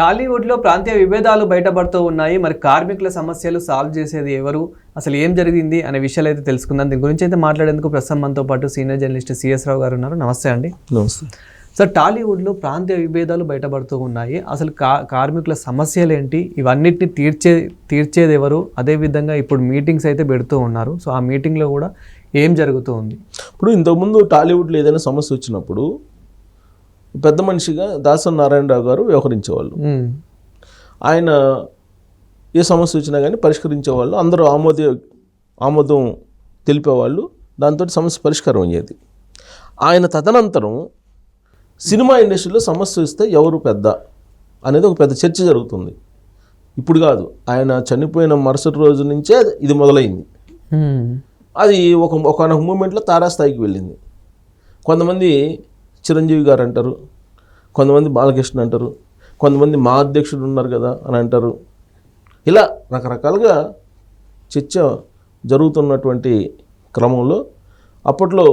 టాలీవుడ్లో ప్రాంతీయ విభేదాలు బయటపడుతూ ఉన్నాయి. మరి కార్మికుల సమస్యలు సాల్వ్ చేసేది ఎవరు? అసలు ఏం జరిగింది? అనే విషయాలు అయితే తెలుసుకుందాం. దీని గురించి అయితే మాట్లాడేందుకు ప్రస్తుతం మనతో పాటు సీనియర్ జర్నలిస్ట్ సిఎస్ రావు గారు ఉన్నారు. నమస్తే అండి. నమస్తే. సార్ టాలీవుడ్లో ప్రాంతీయ విభేదాలు బయటపడుతూ ఉన్నాయి. అసలు కా కార్మికుల సమస్యలు ఏంటి? ఇవన్నిటిని తీర్చే తీర్చేది ఎవరు? అదేవిధంగా ఇప్పుడు మీటింగ్స్ అయితే పెడుతూ ఉన్నారు. సో ఆ మీటింగ్లో కూడా ఏం జరుగుతూ ఉంది? ఇప్పుడు ఇంతకుముందు టాలీవుడ్లో ఏదైనా సమస్య వచ్చినప్పుడు పెద్ద మనిషిగా దాసన్ నారాయణరావు గారు వ్యవహరించేవాళ్ళు. ఆయన ఏ సమస్య వచ్చినా కానీ పరిష్కరించేవాళ్ళు. అందరూ ఆమోద ఆమోదం తెలిపేవాళ్ళు. దాంతో సమస్య పరిష్కారం అయ్యేది. ఆయన తదనంతరం సినిమా ఇండస్ట్రీలో సమస్య వస్తే ఎవరు పెద్ద అనేది ఒక పెద్ద చర్చ జరుగుతుంది. ఇప్పుడు కాదు ఆయన చనిపోయిన మరుసటి రోజు నుంచే ఇది మొదలైంది. అది ఒక ఒక మూమెంట్లో తారాస్థాయికి వెళ్ళింది. కొంతమంది చిరంజీవి గారు అంటారు. కొంతమంది బాలకృష్ణ అంటారు. కొంతమంది మా అధ్యక్షుడు ఉన్నారు కదా అని అంటారు. ఇలా రకరకాలుగా చర్చ జరుగుతున్నటువంటి క్రమంలో అప్పట్లో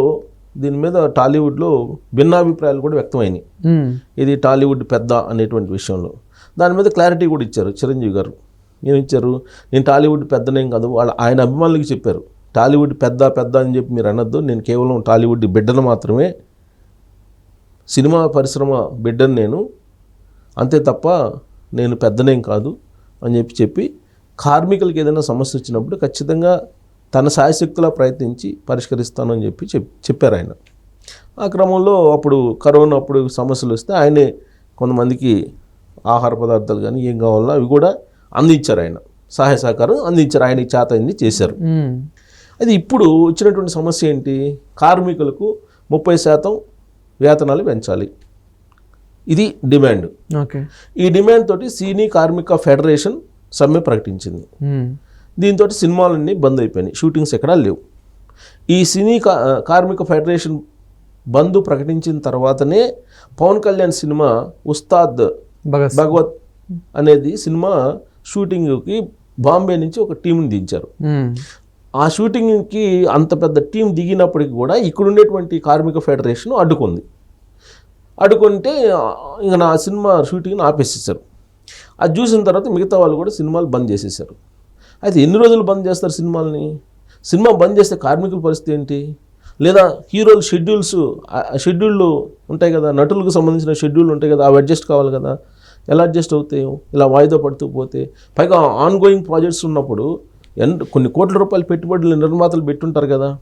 దీని మీద టాలీవుడ్లో భిన్నాభిప్రాయాలు కూడా వ్యక్తమైనాయి. ఉమ్, ఇది టాలీవుడ్ పెద్ద అనేటువంటి విషయంలో. దాని మీద క్లారిటీ కూడా ఇచ్చారు చిరంజీవి గారు. ఏమి ఇచ్చారు? నేను టాలీవుడ్ పెద్దనేం కాదు వాళ్ళ ఆయన అభిమానులకి చెప్పారు. టాలీవుడ్ పెద్ద పెద్ద అని చెప్పి మీరు అనొద్దు. నేను కేవలం టాలీవుడ్ బిడ్డను మాత్రమే సినిమా పరిశ్రమ బిడ్డను నేను అంతే తప్ప నేను పెద్దనేం కాదు అని చెప్పి చెప్పి కార్మికులకి ఏదైనా సమస్య వచ్చినప్పుడు ఖచ్చితంగా తన సాయశక్తులా ప్రయత్నించి పరిష్కరిస్తానని చెప్పి చెప్ చెప్పారు ఆయన. ఆ క్రమంలో అప్పుడు కరోనా అప్పుడు సమస్యలు వస్తే ఆయనే కొంతమందికి ఆహార పదార్థాలు కానీ ఏం కావాలన్నా అవి కూడా అందించారు ఆయన. సహాయ సహకారం అందించారు. ఆయనకి చేత అయింది చేశారు అది ఇప్పుడు వచ్చినటువంటి సమస్య ఏంటి? కార్మికులకు ముప్పై శాతం వేతనాలు పెంచాలి. ఇది డిమాండ్. ఓకే. ఈ డిమాండ్ తోటి సినీ కార్మిక ఫెడరేషన్ సమ్మె ప్రకటించింది. దీంతో సినిమాలన్నీ బంద్ అయిపోయినాయి. షూటింగ్స్ ఎక్కడా లేవు. ఈ సినీ కార్మిక ఫెడరేషన్ బంద్ ప్రకటించిన తర్వాతనే పవన్ కళ్యాణ్ సినిమా ఉస్తాద్ భగవత్ అనేది సినిమా షూటింగ్కి బాంబే నుంచి ఒక టీంని దించారు. ఆ షూటింగ్కి అంత పెద్ద టీం దిగినప్పటికి కూడా ఇక్కడ ఉండేటువంటి కార్మిక ఫెడరేషన్ అడ్డుకుంది. అడ్డుకుంటే ఆ, ఇంక నా సినిమా షూటింగ్ని ఆపేసేసారు. అది చూసిన తర్వాత మిగతా వాళ్ళు కూడా సినిమాలు బంద్ చేసేసారు. అయితే ఎన్ని రోజులు బంద్ చేస్తారు సినిమాల్ని? సినిమా బంద్ చేస్తే కార్మికుల పరిస్థితి ఏంటి? లేదా హీరోలు షెడ్యూల్స్ షెడ్యూళ్ళు ఉంటాయి కదా నటులకు సంబంధించిన షెడ్యూల్ ఉంటాయి కదా అవి అడ్జస్ట్ కావాలి కదా ఎలా అడ్జస్ట్ అవుతాయో? ఇలా వాయిదా పడుతూ పోతే పైగా ఆన్గోయింగ్ ప్రాజెక్ట్స్ ఉన్నప్పుడు కొన్ని కోట్ల రూపాయలు పెట్టుబడులు నిర్మాతలు పెట్టుంటారు కదా.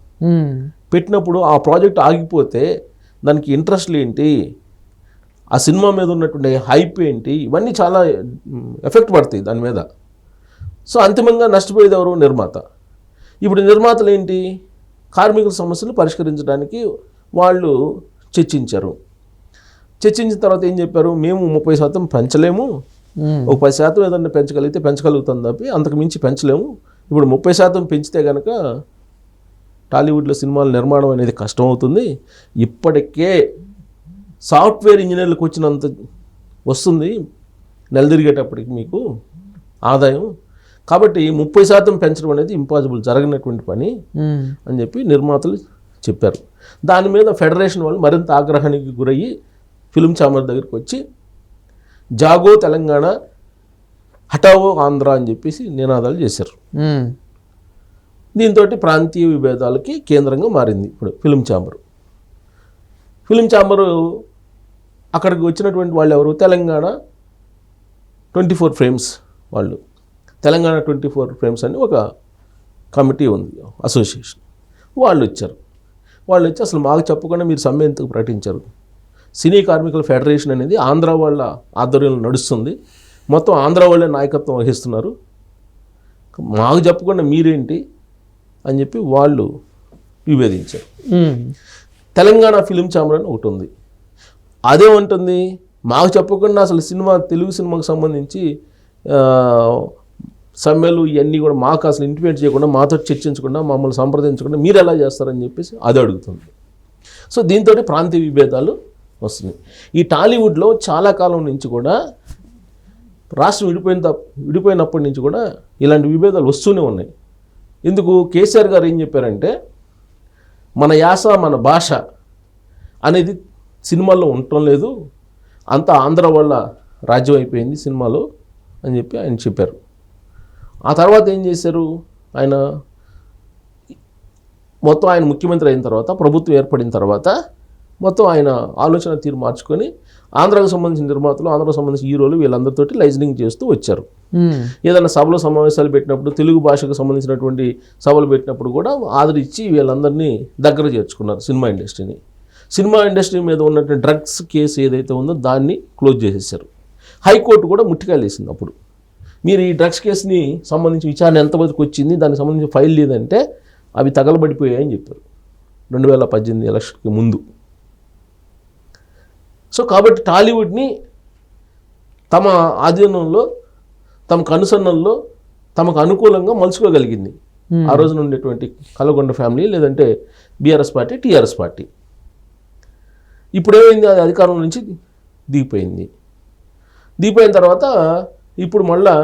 పెట్టినప్పుడు ఆ ప్రాజెక్ట్ ఆగిపోతే దానికి ఇంట్రెస్ట్లు ఏంటి? ఆ సినిమా మీద ఉన్నటువంటి హైప్ ఏంటి? ఇవన్నీ చాలా ఎఫెక్ట్ పడతాయి దాని మీద. సో అంతిమంగా నష్టపోయేది ఎవరు? నిర్మాత. ఇప్పుడు నిర్మాతలు ఏంటి? కార్మికుల సమస్యలు పరిష్కరించడానికి వాళ్ళు చర్చించారు. చర్చించిన తర్వాత ఏం చెప్పారు? మేము ముప్పై శాతం పెంచలేము. ఒక పది శాతం ఏదన్నా పెంచగలిగితే పెంచగలుగుతాం తప్పి అంతకు మించి పెంచలేము. ఇప్పుడు ముప్పై శాతం పెంచితే కనుక టాలీవుడ్లో సినిమాల నిర్మాణం అనేది కష్టం అవుతుంది ఇప్పటికే సాఫ్ట్వేర్ ఇంజనీర్లకు వచ్చినంత వస్తుంది. నెలదిరిగేటప్పటికి మీకు ఆదాయం. కాబట్టి ముప్పై శాతం పెంచడం అనేది ఇంపాసిబుల్ జరగనటువంటి పని అని చెప్పి నిర్మాతలు చెప్పారు. దాని మీద ఫెడరేషన్ వాళ్ళు మరింత ఆగ్రహానికి గురయ్యి ఫిలిం ఛాంబర్ దగ్గరికి వచ్చి జాగో తెలంగాణ హటావో ఆంధ్ర అని చెప్పేసి నినాదాలు చేశారు. దీంతో ప్రాంతీయ విభేదాలకి కేంద్రంగా మారింది ఇప్పుడు ఫిలిం ఛాంబర్. ఫిలిం ఛాంబరు అక్కడికి వచ్చినటువంటి వాళ్ళు ఎవరు? తెలంగాణ ట్వంటీ ఫోర్ ఫ్రేమ్స్ వాళ్ళు. తెలంగాణ ట్వంటీ ఫోర్ ఫ్రేమ్స్ అని ఒక కమిటీ ఉంది అసోసియేషన్. వాళ్ళు వచ్చారు. వాళ్ళు వచ్చి అసలు మాకు చెప్పకుండా మీరు సమ్మె ఎందుకు ప్రకటించారు? సినీ కార్మికుల ఫెడరేషన్ అనేది ఆంధ్ర వాళ్ళ ఆధ్వర్యంలో నడుస్తుంది. మొత్తం ఆంధ్ర వాళ్ళే నాయకత్వం వహిస్తున్నారు. మాకు చెప్పకుండా మీరేంటి అని చెప్పి వాళ్ళు విభేదించారు. తెలంగాణ ఫిలిం ఛాంబర్ అని ఒకటి ఉంది. అదేమంటుంది మాకు చెప్పకుండా అసలు సినిమా తెలుగు సినిమాకు సంబంధించి సమ్మెలు ఇవన్నీ కూడా మాకు అసలు ఇంటిమేట్ చేయకుండా మాతో చర్చించకుండా మమ్మల్ని సంప్రదించకుండా మీరు ఎలా చేస్తారని చెప్పేసి అది అడుగుతుంది. సో దీంతో ప్రాంతీయ విభేదాలు వస్తున్నాయి. ఈ టాలీవుడ్లో చాలా కాలం నుంచి కూడా రాష్ట్రం విడిపోయిన తప్- విడిపోయినప్పటి నుంచి కూడా ఇలాంటి విభేదాలు వస్తూనే ఉన్నాయి. ఎందుకు కేసీఆర్ గారు ఏం చెప్పారంటే మన యాస మన భాష అనేది సినిమాల్లో ఉండటం లేదు అంతా ఆంధ్ర వల్ల రాజ్యం అయిపోయింది సినిమాలో అని చెప్పి ఆయన చెప్పారు. ఆ తర్వాత ఏం చేశారు? ఆయన మొత్తం ఆయన ముఖ్యమంత్రి అయిన తర్వాత ప్రభుత్వం ఏర్పడిన తర్వాత మొత్తం ఆయన ఆలోచన తీరు మార్చుకొని ఆంధ్రాకు సంబంధించిన నిర్మాతలు ఆంధ్రాకు సంబంధించిన హీరోలు వీళ్ళందరితోటి లైజనింగ్ చేస్తూ వచ్చారు. ఏదైనా సభలో సమావేశాలు పెట్టినప్పుడు తెలుగు భాషకు సంబంధించినటువంటి సభలు పెట్టినప్పుడు కూడా ఆదరించి వీళ్ళందరినీ దగ్గర చేర్చుకున్నారు సినిమా ఇండస్ట్రీని. సినిమా ఇండస్ట్రీ మీద ఉన్నటువంటి డ్రగ్స్ కేసు ఏదైతే ఉందో దాన్ని క్లోజ్ చేసేసారు. హైకోర్టు కూడా ముట్టికాయలు వేసింది అప్పుడు. మీరు ఈ డ్రగ్స్ కేసుని సంబంధించి విచారణ ఎంతవరకు వచ్చింది దానికి సంబంధించి ఫైల్ లేదంటే అవి తగలబడిపోయాయని చెప్పారు. రెండు వేల పద్దెనిమిది ఎలక్షన్కి ముందు. సో కాబట్టి టాలీవుడ్ని తమ ఆధీనంలో తమకు అనుసరణలో తమకు అనుకూలంగా మలుచుకోగలిగింది. Hmm. ఆ రోజున ఉండేటువంటి కలగొండ ఫ్యామిలీ లేదంటే బీఆర్ఎస్ పార్టీ టీఆర్ఎస్ పార్టీ. ఇప్పుడు ఏమైంది అది అధికారం నుంచి దిగిపోయింది. దిగిపోయిన తర్వాత ఇప్పుడు మళ్ళా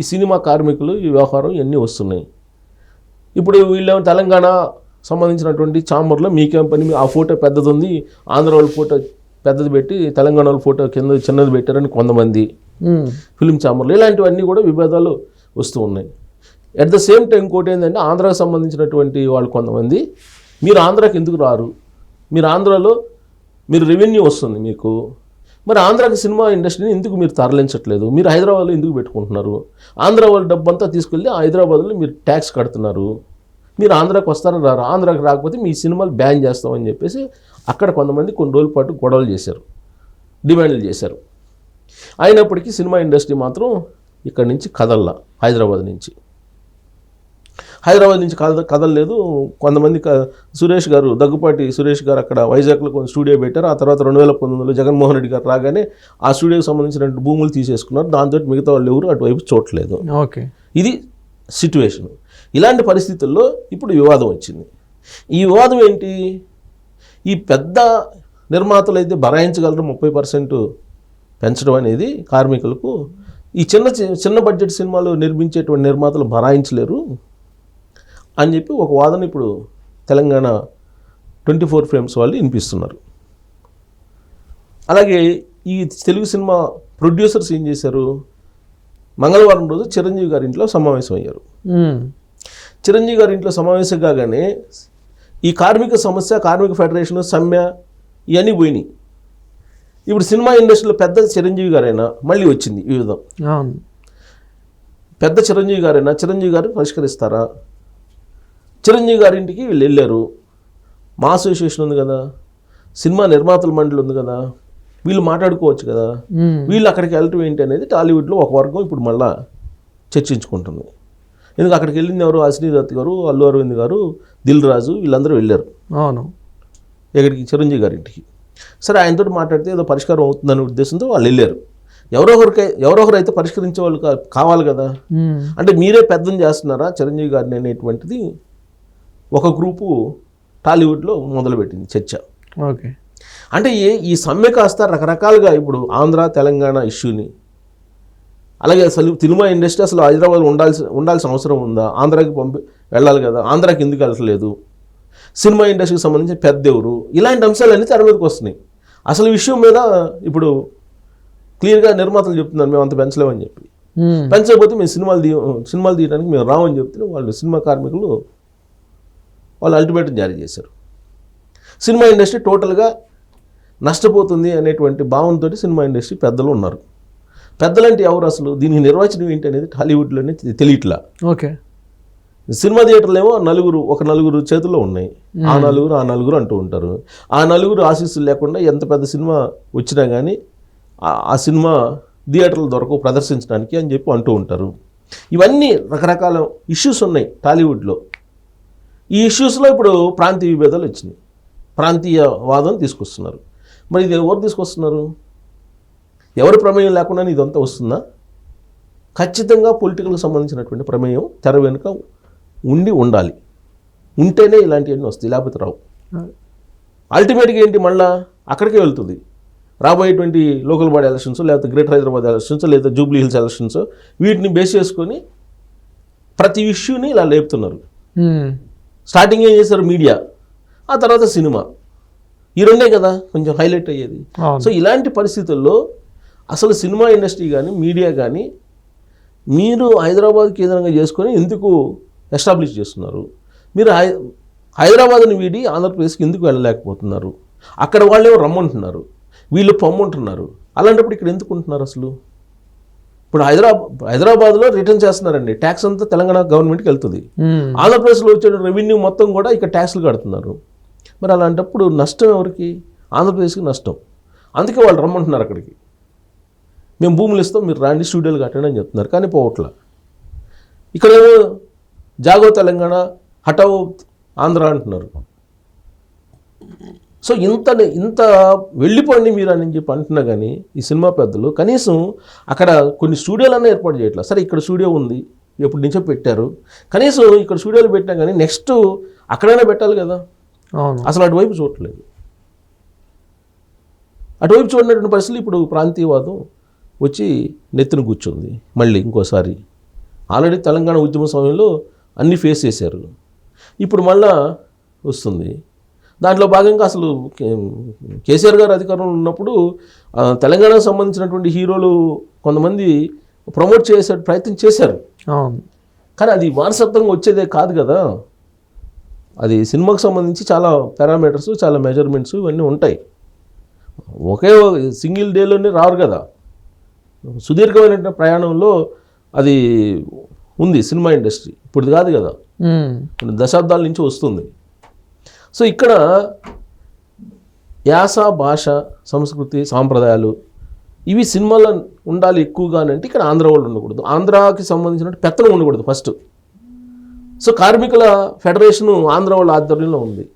ఈ సినిమా కార్మికులు ఈ వ్యవహారం ఇవన్నీ వస్తున్నాయి. ఇప్పుడు వీళ్ళేమో తెలంగాణ సంబంధించినటువంటి చాంబర్లో మీకేం పని? ఆ ఫోటో పెద్దది ఉంది ఆంధ్ర వాళ్ళ ఫోటో పెద్దది పెట్టి తెలంగాణ వాళ్ళ ఫోటో కింద చిన్నది పెట్టారని కొంతమంది. ఫిలిం ఛాంబర్లు ఇలాంటివన్నీ కూడా విభేదాలు వస్తూ ఉన్నాయి. అట్ ద సేమ్ టైం ఇంకోటి ఏంటంటే ఆంధ్రాకి సంబంధించినటువంటి వాళ్ళు కొంతమంది మీరు ఆంధ్రాకి ఎందుకు రారు? మీరు ఆంధ్రాలో మీరు రెవెన్యూ వస్తుంది మీకు. మరి ఆంధ్రాకి సినిమా ఇండస్ట్రీని ఎందుకు మీరు తరలించట్లేదు? మీరు హైదరాబాద్లో ఎందుకు పెట్టుకుంటున్నారు? ఆంధ్ర వాళ్ళ డబ్బంతా తీసుకెళ్ళి హైదరాబాద్లో మీరు ట్యాక్స్ కడుతున్నారు. మీరు ఆంధ్రాకి వస్తారని రారు ఆంధ్రాకి రాకపోతే మీ సినిమాలు బ్యాన్ చేస్తామని చెప్పేసి అక్కడ కొంతమంది కొన్ని రోజుల పాటు గొడవలు చేశారు. డిమాండ్లు చేశారు. అయినప్పటికీ సినిమా ఇండస్ట్రీ మాత్రం ఇక్కడి నుంచి కదల్లా హైదరాబాద్ నుంచి. హైదరాబాద్ నుంచి కద కదలలేదు. కొంతమంది క- సురేష్ గారు దగ్గుపాటి సురేష్ గారు అక్కడ వైజాగ్లో కొంచెం స్టూడియో పెట్టారు. ఆ తర్వాత రెండు వేల పంతొమ్మిదిలో జగన్మోహన్ రెడ్డి గారు రాగానే ఆ స్టూడియోకి సంబంధించిన భూములు తీసేసుకున్నారు. దాంతో మిగతా వాళ్ళు ఎవరు అటువైపు చూడలేదు. ఓకే. ఇది సిట్యువేషన్ ఇలాంటి పరిస్థితుల్లో ఇప్పుడు వివాదం వచ్చింది. ఈ వివాదం ఏంటి? ఈ పెద్ద నిర్మాతలు అయితే భరాయించగలరు ముప్పై పర్సెంట్ పెంచడం అనేది కార్మికులకు. ఈ చిన్న చిన్న బడ్జెట్ సినిమాలు నిర్మించేటువంటి నిర్మాతలు భరాయించలేరు అని చెప్పి ఒక వాదన ఇప్పుడు తెలంగాణ ట్వంటీ ఫోర్ ఫ్రేమ్స్ వాళ్ళు వినిపిస్తున్నారు. అలాగే ఈ తెలుగు సినిమా ప్రొడ్యూసర్స్ ఏం చేశారు? మంగళవారం రోజు చిరంజీవి గారి ఇంట్లో సమావేశం అయ్యారు. చిరంజీవి గారి ఇంట్లో సమావేశం కాగానే ఈ కార్మిక సమస్య కార్మిక ఫెడరేషన్ సమ్మె ఇవన్నీ పోయినాయి. ఇప్పుడు సినిమా ఇండస్ట్రీలో పెద్ద చిరంజీవి గారైనా మళ్ళీ వచ్చింది ఈ విధం పెద్ద చిరంజీవి గారైనా చిరంజీవి గారు పరిష్కరిస్తారా? చిరంజీవి గారింటికి వీళ్ళు వెళ్ళారు. మా అసోసియేషన్ ఉంది కదా. సినిమా నిర్మాతల మండలి ఉంది కదా. వీళ్ళు మాట్లాడుకోవచ్చు కదా. వీళ్ళు అక్కడికి వెళ్ళటం ఏంటి అనేది టాలీవుడ్లో ఒక వర్గం ఇప్పుడు మళ్ళా చర్చించుకుంటుంది. ఎందుకు అక్కడికి వెళ్ళింది ఎవరు? అశ్నీ దత్ గారు అల్లు అరవింద్ గారు దిల్ రాజు వీళ్ళందరూ వెళ్ళారు. అవును. ఎక్కడికి? చిరంజీవి గారింటికి సరే ఆయనతో మాట్లాడితే ఏదో పరిష్కారం అవుతుందనే ఉద్దేశంతో వాళ్ళు వెళ్ళారు. ఎవరో ఒకరికై ఎవరో ఒకరు అయితే పరిష్కరించే వాళ్ళు కావాలి కదా. అంటే మీరే పెద్దం చేస్తున్నారా చిరంజీవి గారిని అనేటువంటిది ఒక గ్రూపు టాలీవుడ్లో మొదలుపెట్టింది చర్చ. ఓకే. అంటే ఏ ఈ సమ్మె కాస్త రకరకాలుగా ఇప్పుడు ఆంధ్ర తెలంగాణ ఇష్యూని అలాగే అసలు సినిమా ఇండస్ట్రీ అసలు హైదరాబాద్ ఉండాల్సి ఉండాల్సిన అవసరం ఉందా? ఆంధ్రాకి పంపి వెళ్ళాలి కదా ఆంధ్రాకి ఎందుకు వెళ్ళట్లేదు? సినిమా ఇండస్ట్రీకి సంబంధించి పెద్ద ఎవరు? ఇలాంటి అంశాలన్నీ తెర మీదకి వస్తున్నాయి. అసలు విషయం మీద ఇప్పుడు క్లియర్గా నిర్మాతలు చెప్తున్నారు మేము అంత పెంచలేమని చెప్పి. పెంచకపోతే మేము సినిమాలు తీ సినిమాలు తీయడానికి మేము రామని చెప్తే వాళ్ళు సినిమా కార్మికులు వాళ్ళు అల్టిమేటం జారీ చేశారు. సినిమా ఇండస్ట్రీ టోటల్గా నష్టపోతుంది అనేటువంటి భావంతో సినిమా ఇండస్ట్రీ పెద్దలు ఉన్నారు. పెద్దలంటే ఎవరు అసలు? దీనికి నిర్వచనం ఏంటి అనేది టాలీవుడ్లోనే తెలియట్లా. ఓకే. సినిమా థియేటర్లు ఏమో నలుగురు ఒక నలుగురు చేతుల్లో ఉన్నాయి. ఆ నలుగురు ఆ నలుగురు అంటూ ఉంటారు. ఆ నలుగురు ఆశీస్సులు లేకుండా ఎంత పెద్ద సినిమా వచ్చినా కానీ ఆ- ఆ సినిమా థియేటర్లు దొరకవు ప్రదర్శించడానికి అని చెప్పి అంటూ ఉంటారు. ఇవన్నీ రకరకాల ఇష్యూస్ ఉన్నాయి టాలీవుడ్లో. ఈ ఇష్యూస్లో ఇప్పుడు ప్రాంతీయ విభేదాలు వచ్చినాయి. ప్రాంతీయ వాదం తీసుకొస్తున్నారు. మరి ఇది ఎవరు తీసుకొస్తున్నారు? ఎవరి ప్రమేయం లేకుండా ఇదంతా వస్తుందా? ఖచ్చితంగా పొలిటికల్కి సంబంధించినటువంటి ప్రమేయం తెర వెనుక ఉండి ఉండాలి. ఉంటేనే ఇలాంటివన్నీ వస్తాయి లేకపోతే రావు. అల్టిమేట్గా ఏంటి మళ్ళా? అక్కడికే వెళ్తుంది. రాబోయేటువంటి లోకల్ బాడీ ఎలక్షన్స్ లేకపోతే గ్రేటర్ హైదరాబాద్ ఎలక్షన్స్ లేదా జూబ్లీ హిల్స్ ఎలక్షన్స్ వీటిని బేస్ చేసుకొని ప్రతి ఇష్యూని ఇలా లేపుతున్నారు. స్టార్టింగ్ ఏం చేశారు? మీడియా ఆ తర్వాత సినిమా. ఈ రెండే కదా కొంచెం హైలైట్ అయ్యేది. సో ఇలాంటి పరిస్థితుల్లో అసలు సినిమా ఇండస్ట్రీ కానీ మీడియా కానీ మీరు హైదరాబాద్ కేంద్రంగా చేసుకొని ఎందుకు ఎస్టాబ్లిష్ చేస్తున్నారు? మీరు హై హైదరాబాద్ని వీడి ఆంధ్రప్రదేశ్కి ఎందుకు వెళ్ళలేకపోతున్నారు? అక్కడ వాళ్ళేమో రమ్మంటున్నారు వీళ్ళు పొమ్మంటున్నారు. అలాంటప్పుడు ఇక్కడ ఎందుకు ఉంటున్నారు అసలు? ఇప్పుడు హైదరాబాద్ హైదరాబాద్లో రిటర్న్ చేస్తున్నారండి. ట్యాక్స్ అంతా తెలంగాణ గవర్నమెంట్కి వెళ్తుంది. ఆంధ్రప్రదేశ్లో వచ్చే రెవెన్యూ మొత్తం కూడా ఇక్కడ ట్యాక్స్లు కడుతున్నారు. మరి అలాంటప్పుడు నష్టం ఎవరికి? ఆంధ్రప్రదేశ్కి నష్టం. అందుకే వాళ్ళు రమ్మంటున్నారు అక్కడికి. మేము భూములు ఇస్తాం మీరు రాండి స్టూడియోలు కట్టండి అని చెప్తున్నారు కానీ పోవట్ల. ఇక్కడేమో జాగో తెలంగాణ హటావో ఆంధ్ర అంటున్నారు. సో ఇంత ఇంత వెళ్ళిపోండి మీరు అని చెప్పి అంటున్నా కానీ ఈ సినిమా పెద్దలు కనీసం అక్కడ కొన్ని స్టూడియోలన్నా ఏర్పాటు చేయట్లేదు సరే ఇక్కడ స్టూడియో ఉంది ఎప్పటి నుంచో పెట్టారు. కనీసం ఇక్కడ స్టూడియోలు పెట్టినా కానీ నెక్స్ట్ అక్కడైనా పెట్టాలి కదా. అసలు అటువైపు చూడట్లేదు అటువైపు చూడనటువంటి పరిస్థితులు ఇప్పుడు ప్రాంతీయవాదం వచ్చి నెత్తిన కూర్చుంది. మళ్ళీ ఇంకోసారి. ఆల్రెడీ తెలంగాణ ఉద్యమ సమయంలో అన్ని ఫేస్ చేశారు. ఇప్పుడు మళ్ళా వస్తుంది. దాంట్లో భాగంగా అసలు కేసీఆర్ గారు అధికారంలో ఉన్నప్పుడు తెలంగాణకు సంబంధించినటువంటి హీరోలు కొంతమంది ప్రమోట్ చేసే ప్రయత్నం చేశారు. కానీ అది వారసత్వంగా వచ్చేదే కాదు కదా. అది సినిమాకు సంబంధించి చాలా పారామీటర్స్ చాలా మెజర్మెంట్స్ ఇవన్నీ ఉంటాయి. ఒకే సింగిల్ డేలోనే రారు కదా. సుదీర్ఘమైన ప్రయాణంలో అది ఉంది సినిమా ఇండస్ట్రీ. ఇప్పుడు కాదు కదా. కొన్ని దశాబ్దాల నుంచి వస్తుంది. సో ఇక్కడ యాస భాష సంస్కృతి సాంప్రదాయాలు ఇవి సినిమాలో ఉండాలి ఎక్కువగా అని అంటే ఇక్కడ ఆంధ్ర వాళ్ళు ఉండకూడదు. ఆంధ్రాకి సంబంధించిన పెత్తనం ఉండకూడదు ఫస్ట్. సో కార్మికుల ఫెడరేషన్ ఆంధ్ర వాళ్ళ ఆధ్వర్యంలో ఉంది.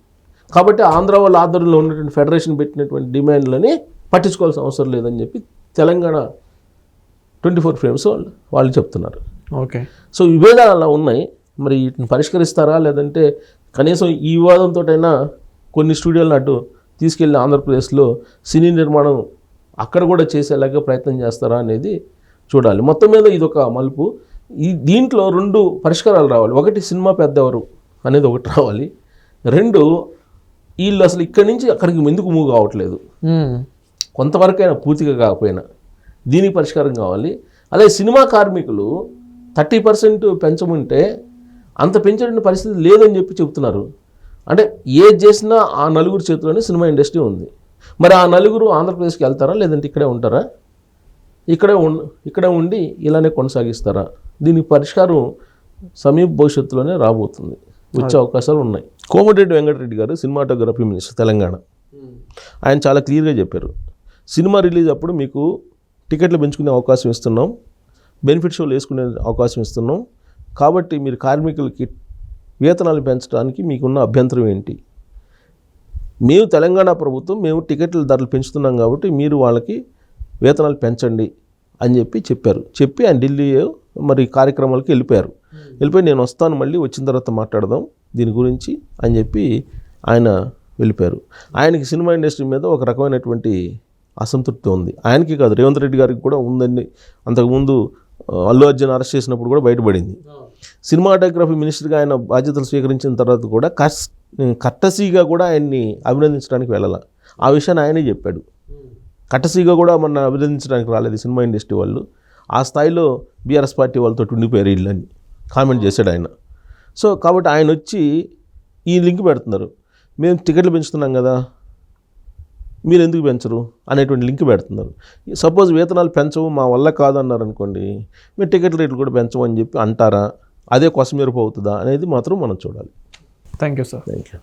కాబట్టి ఆంధ్ర వాళ్ళ ఆధ్వర్యంలో ఉన్నటువంటి ఫెడరేషన్ పెట్టినటువంటి డిమాండ్లని పట్టించుకోవాల్సిన అవసరం లేదని చెప్పి తెలంగాణ ట్వంటీ ఫోర్ ఫ్రేమ్స్ వాళ్ళు వాళ్ళు చెప్తున్నారు. ఓకే. సో విభేదాలు అలా ఉన్నాయి. మరి వీటిని పరిష్కరిస్తారా? లేదంటే కనీసం ఈ వివాదంతోటైనా కొన్ని స్టూడియోలను అటు తీసుకెళ్ళి ఆంధ్రప్రదేశ్లో సినీ నిర్మాణం అక్కడ కూడా చేసేలాగా ప్రయత్నం చేస్తారా అనేది చూడాలి. మొత్తం మీద ఇది ఒక మలుపు. ఈ దీంట్లో రెండు పరిష్కారాలు రావాలి. ఒకటి సినిమా పెద్ద ఎవరు అనేది ఒకటి రావాలి. రెండు వీళ్ళు అసలు ఇక్కడి నుంచి అక్కడికి ఎందుకు మూవ్ కావట్లేదు. కొంతవరకైనా పూర్తిగా కాకపోయినా దీనికి పరిష్కారం కావాలి. అలాగే సినిమా కార్మికులు థర్టీ పర్సెంట్ పెంచమంటే అంత పెంచడానికి పరిస్థితి లేదని చెప్పి చెప్తున్నారు అంటే ఏది చేసినా ఆ నలుగురు చేతిలోనే సినిమా ఇండస్ట్రీ ఉంది. మరి ఆ నలుగురు ఆంధ్రప్రదేశ్కి వెళ్తారా? లేదంటే ఇక్కడే ఉంటారా? ఇక్కడే ఉం ఇక్కడే ఉండి ఇలానే కొనసాగిస్తారా? దీనికి పరిష్కారం సమీప భవిష్యత్తులోనే రాబోతుంది. వచ్చే అవకాశాలు ఉన్నాయి. కోమటిరెడ్డి వెంకటరెడ్డి గారు సినిమాటోగ్రఫీ మినిస్టర్ తెలంగాణ. ఆయన చాలా క్లియర్గా చెప్పారు. సినిమా రిలీజ్ అప్పుడు మీకు టికెట్లు పెంచుకునే అవకాశం ఇస్తున్నాం. బెనిఫిట్ షోలు వేసుకునే అవకాశం ఇస్తున్నాం. కాబట్టి మీరు కార్మికులకి వేతనాలు పెంచడానికి మీకున్న అభ్యంతరం ఏంటి? మేము తెలంగాణ ప్రభుత్వం మేము టికెట్ల ధరలు పెంచుతున్నాం కాబట్టి మీరు వాళ్ళకి వేతనాలు పెంచండి. అని చెప్పి చెప్పారు. చెప్పి ఆయన ఢిల్లీ మరి కార్యక్రమాలకి వెళ్ళిపోయారు. వెళ్ళిపోయి నేను వస్తాను మళ్ళీ వచ్చిన తర్వాత మాట్లాడదాం దీని గురించి అని చెప్పి ఆయన వెళ్ళిపోయారు. ఆయనకి సినిమా ఇండస్ట్రీ మీద ఒక రకమైనటువంటి అసంతృప్తి ఉంది. ఆయనకి కాదు రేవంత్ రెడ్డి గారికి కూడా ఉందని అంతకుముందు అల్లు అర్జున్ అరెస్ట్ చేసినప్పుడు కూడా బయటపడింది. సినిమాటోగ్రఫీ మినిస్టర్గా ఆయన బాధ్యతలు స్వీకరించిన తర్వాత కూడా కస్ కట్టసీగా కూడా ఆయన్ని అభినందించడానికి వెళ్ళాల. ఆ విషయాన్ని ఆయనే చెప్పాడు. కట్టసీగా కూడా మన అభినందించడానికి రాలేదు సినిమా ఇండస్ట్రీ వాళ్ళు. ఆ స్థాయిలో బీఆర్ఎస్ పార్టీ వాళ్ళతో ఉండిపోయారు వీళ్ళని. కామెంట్ చేశాడు ఆయన. సో కాబట్టి ఆయన వచ్చి ఈ లింక్ పెడుతున్నారు. మేము టికెట్లు పెంచుతున్నాం కదా మీరు ఎందుకు పెంచరు అనేటువంటి లింక్ పెడుతున్నారు. సపోజ్ వేతనాలు పెంచవు మా వల్ల కాదన్నారు అనుకోండి మీరు టికెట్ రేట్లు కూడా పెంచమని చెప్పి అంటారా? అదే కొసమెరుపు అవుతుందా అనేది మాత్రం మనం చూడాలి. Thank you sir thank you